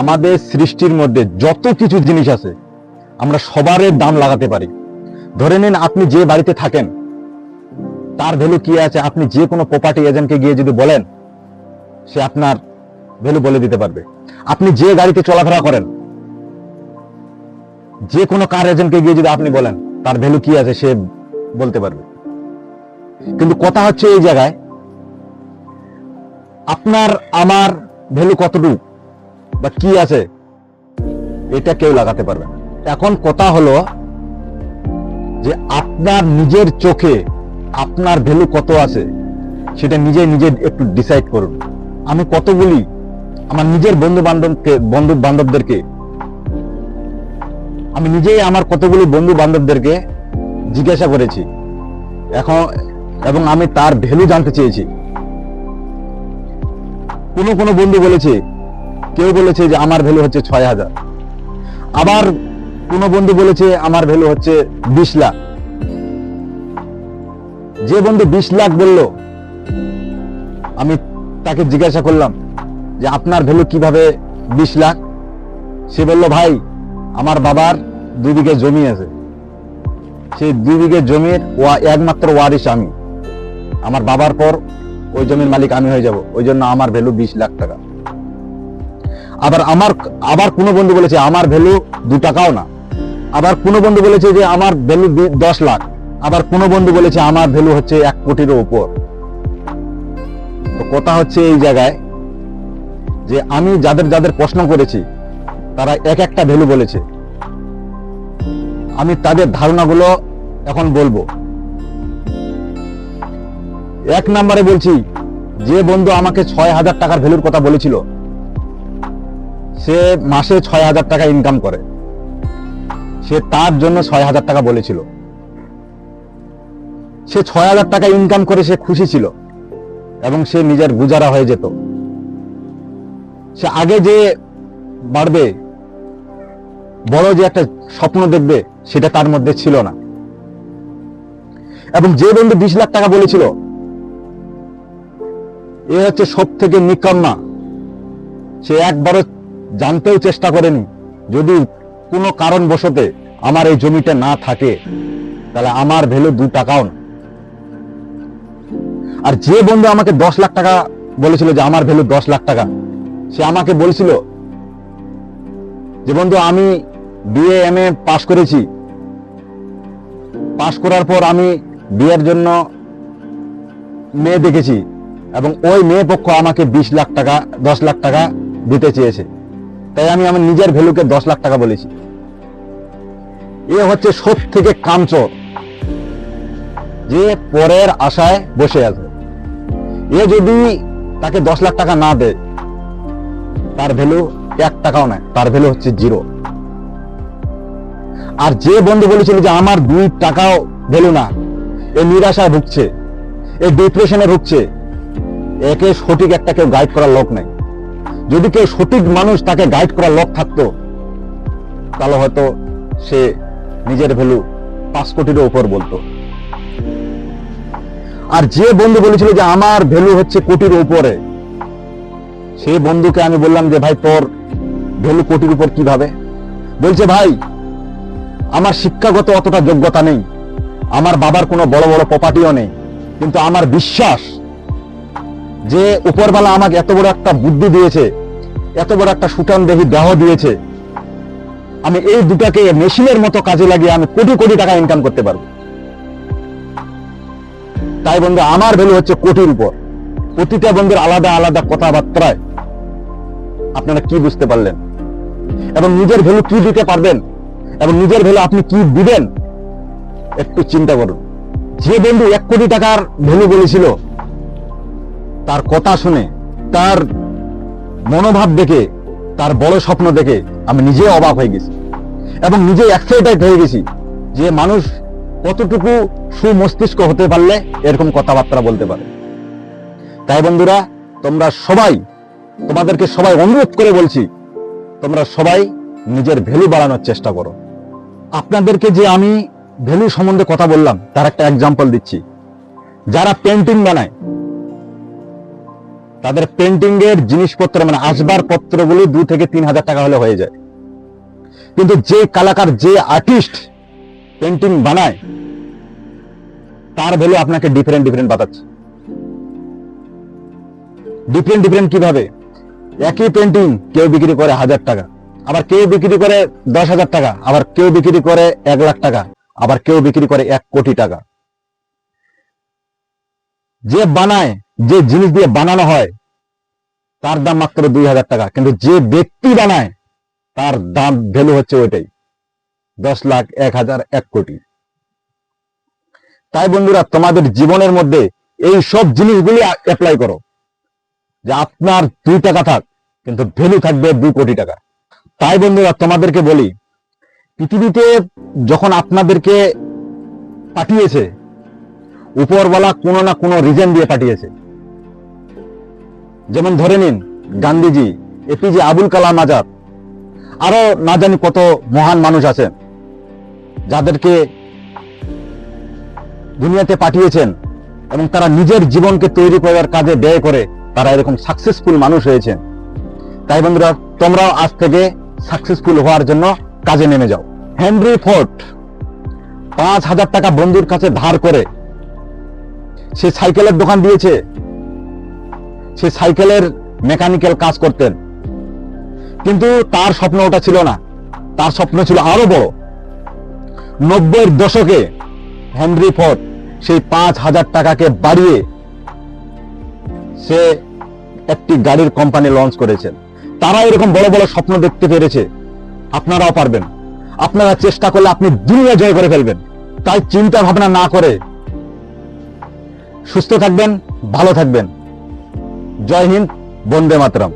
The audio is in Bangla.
আমাদের সৃষ্টির মধ্যে যত কিছু জিনিস আছে, আমরা সবার দাম লাগাতে পারি। ধরে নিন আপনি যে বাড়িতে থাকেন, তার ভ্যালু কি আছে? আপনি যে কোনো প্রপার্টি এজেন্টকে গিয়ে যদি বলেন, সে আপনার ভ্যালু বলে দিতে পারবে। আপনি যে গাড়িতে চলাফেরা করেন, যে কোনো কার এজেন্টকে গিয়ে যদি আপনি বলেন, তার ভ্যালু কি আছে সে বলতে পারবে। কিন্তু কথা হচ্ছে এই জায়গায়, আপনার, আমার ভ্যালু কতটুকু? বা কি আছে? এটা কেউ লাগাতে পারবে এখন কথা হলো যে আপনার নিজের চোখে আপনার ভ্যালু কত আছে, সেটা নিজে নিজে একটু ডিসাইড করুন। আমি কতগুলি আমার নিজের বন্ধু বান্ধবকে বন্ধু বান্ধবদেরকে আমি নিজেই আমার কতগুলি বন্ধু বান্ধবদেরকে জিজ্ঞাসা করেছি। এখন, এবং আমি তার ভ্যালু জানতে চেয়েছি। কোনো কোনো বন্ধু বলেছে কেউ বলেছে যে আমার ভ্যালু হচ্ছে ছয় হাজার। আবার কোনো বন্ধু বলেছে আমার ভ্যালু হচ্ছে বিশ লাখ। যে বন্ধু বিশ লাখ বলল, আমি তাকে জিজ্ঞাসা করলাম যে আপনার ভ্যালু কীভাবে বিশ লাখ? সে বলল, ভাই, আমার বাবার দুই বিঘে জমি আছে। সেই দুই বিঘে জমির একমাত্র ওয়ারিশ আমি। আমার বাবার পর ওই জমির মালিক আমি হয়ে যাব। ওই জন্য আমার ভ্যালু বিশ লাখ টাকা। আবার আমার, আবার কোনো বন্ধু বলেছে, আমার ভ্যালু দু টাকাও না। আবার কোনো বন্ধু বলেছে যে, আমার ভ্যালু দশ লাখ। আবার কোনো বন্ধু বলেছে, আমার ভ্যালু হচ্ছে এক কোটিরও উপর। তো কথা হচ্ছে এই জায়গায় যে, আমি যাদের যাদের প্রশ্ন করেছি, তারা এক একটা ভ্যালু বলেছে। আমি তাদের ধারণাগুলো এখন বলব। এক নম্বরে বলছি, যে বন্ধু আমাকে ছয় হাজার টাকার ভ্যালুর কথা বলেছিল সে মাসে ছয় হাজার টাকা ইনকাম করে। সে তার জন্য ছয় হাজার টাকা বলেছিল। সে ছয় হাজার টাকা ইনকাম করে সে খুশি ছিল এবং সে নিজের গুজারা হয়ে যেত। সে আগে যে বাড়বে, বড় যে একটা স্বপ্ন দেখবে, সেটা তার মধ্যে ছিল না। এবং যে বন্ধু বিশ লাখ টাকা বলেছিল, এ হচ্ছে সব থেকে নিকম্মা সে একবারও জানতেও চেষ্টা করেনি। যদি কোনো কারণ বশতে আমার এই জমিটা না থাকে, তাহলে আমার ভ্যালু দু টাকাও না। আর যে বন্ধু আমাকে দশ লাখ টাকা বলেছিল যে আমার ভ্যালু দশ লাখ টাকা, সে আমাকে বলছিল যে, বন্ধু, আমি বিএ এম এ পাশ করেছি। পাশ করার পর আমি বিয়ের জন্য মেয়ে দেখেছি এবং ওই মেয়ে পক্ষ আমাকে বিশ লাখ টাকা, দশ লাখ টাকা দিতে চেয়েছে। তাই আমি আমার নিজের ভ্যালুকে দশ লাখ টাকা বলেছি। এ হচ্ছে সব থেকে কামচোর। যে পরের আশায় বসে আছে। এ যদি তাকে দশ লাখ টাকা না দেয়, তার ভ্যালু এক টাকাও নয়, তার ভ্যালু হচ্ছে জিরো। আর যে বন্ধু বলেছিল যে আমার দুই টাকাও ভ্যালু না, এ নিরাশায় ভুগছে, এ ডিপ্রেশনে ভুগছে, একে সঠিক একটা কেউ গাইড করার লোক নাই। যদি কেউ সঠিক মানুষ তাকে গাইড করার লোক থাকতো, তাহলে হয়তো সে নিজের ভ্যালু পাঁচ কোটির উপর বলতো। আর যে বন্ধু বলেছিল যে আমার ভ্যালু হচ্ছে কোটির উপরে সেই বন্ধুকে আমি বললাম যে, ভাই, তোর ভ্যালু কোটির উপর কীভাবে? বলছে, ভাই, আমার শিক্ষাগত অতটা যোগ্যতা নেই, আমার বাবার কোনো বড় বড় প্রপার্টিও নেই, কিন্তু আমার বিশ্বাস যে উপরবেলা আমাকে এত বড় একটা বুদ্ধি দিয়েছে, এত বড় একটা সুটান দেহি দেহ দিয়েছে, আমি এই দুটাকে মেশিনের মতো কাজে লাগিয়ে আমি কোটি কোটি টাকা ইনকাম করতে পারব। তাই বন্ধু, আমার ভ্যালু হচ্ছে কোটির উপর। প্রতিটা বন্ধুর আলাদা আলাদা কথাবার্তায় আপনারা কি বুঝতে পারলেন? এবং নিজের ভ্যালু কি দিতে পারবেন? এবং নিজের ভ্যালু আপনি কি দিবেন? একটু চিন্তা করুন। যে বন্ধু এক কোটি টাকার ভ্যালু বলেছিল তার কথা শুনে, তার মনোভাব দেখে, তার বড় স্বপ্ন দেখে আমি নিজে অবাক হয়ে গেছি। এবং নিজে এক্সাইটেড হয়ে গেছি যে মানুষ কতটুকু সুমস্তিষ্ক হতে পারলে এরকম কথাবার্তা বলতে পারে। তাই বন্ধুরা, তোমরা সবাই, তোমাদেরকে সবাই অনুরোধ করে বলছি, তোমরা সবাই নিজের ভ্যালু বাড়ানোর চেষ্টা করো। আপনাদেরকে যে আমি ভ্যালু সম্বন্ধে কথা বললাম, তার একটা এক্সাম্পল দিচ্ছি। যারা পেন্টিং বানায় তাদের পেন্টিং এর জিনিসপত্র মানে আসবার পত্রগুলি দু থেকে তিন হাজার টাকা হলে হয়ে যায়। কিন্তু যে কলাকার, যে আর্টিস্ট পেন্টিং বানায়, তার ভ্যালু আপনাকে ডিফারেন্ট ডিফারেন্ট বাতাচ্ছে। ডিফারেন্ট ডিফারেন্ট কীভাবে? একই পেন্টিং কেউ বিক্রি করে হাজার টাকা, আবার কেউ বিক্রি করে দশ হাজার টাকা, আবার কেউ বিক্রি করে এক লাখ টাকা, আবার কেউ বিক্রি করে এক কোটি টাকা। যে বানায় যে জিনিস দিয়ে বানানো হয়, তার দাম মাত্র দুই হাজার টাকা। কিন্তু যে ব্যক্তি বানায়, তার দাম ভ্যালু হচ্ছে ওইটাই। দশ লাখ এক হাজার এক কোটি। তাই বন্ধুরা, তোমাদের জীবনের মধ্যে এই সব জিনিসগুলি অ্যাপ্লাই করো। যে আপনার দুই টাকা থাক, কিন্তু ভ্যালু থাকবে দুই কোটি টাকা। তাই বন্ধুরা, তোমাদেরকে বলি, পৃথিবীতে যখন আপনাদেরকে পাঠিয়েছে, উপরওয়ালা কোনো না কোনো রিজন দিয়ে পাঠিয়েছে। যেমন ধরে নিন, Gandhiji A P J Abul Kalam Azad, আরও না জানি কত মহান মানুষ আছেন, যাদেরকে দুনিয়াতে পাঠিয়েছেন এবং তারা নিজের জীবনকে তৈরি করার কাজে ব্যয় করে তারা এরকম সাকসেসফুল মানুষ হয়েছেন। তাই বন্ধুরা, তোমরাও আজ থেকে সাকসেসফুল হওয়ার জন্য কাজে নেমে যাও। হেনরি ফোর্ট পাঁচ হাজার টাকা বন্ধুর কাছে ধার করে সে সাইকেলের দোকান দিয়েছে। সে সাইকেলের মেকানিক্যাল কাজ করতেন। কিন্তু তার স্বপ্ন ওটা ছিল না। তার স্বপ্ন ছিল আরও বড়। নব্বইয়ের দশকে হেনরি ফোর্ড সেই পাঁচ হাজার টাকাকে বাড়িয়ে সে একটি গাড়ির কোম্পানি লঞ্চ করেছেন। তারা এরকম বড় বড় স্বপ্ন দেখতে পেরেছে। আপনারাও পারবেন। আপনারা চেষ্টা করলে আপনি দুনিয়া জয় করে ফেলবেন। তাই চিন্তা ভাবনা না করে সুস্থ থাকবেন, ভালো থাকবেন। जय हिंद वंदे मातरम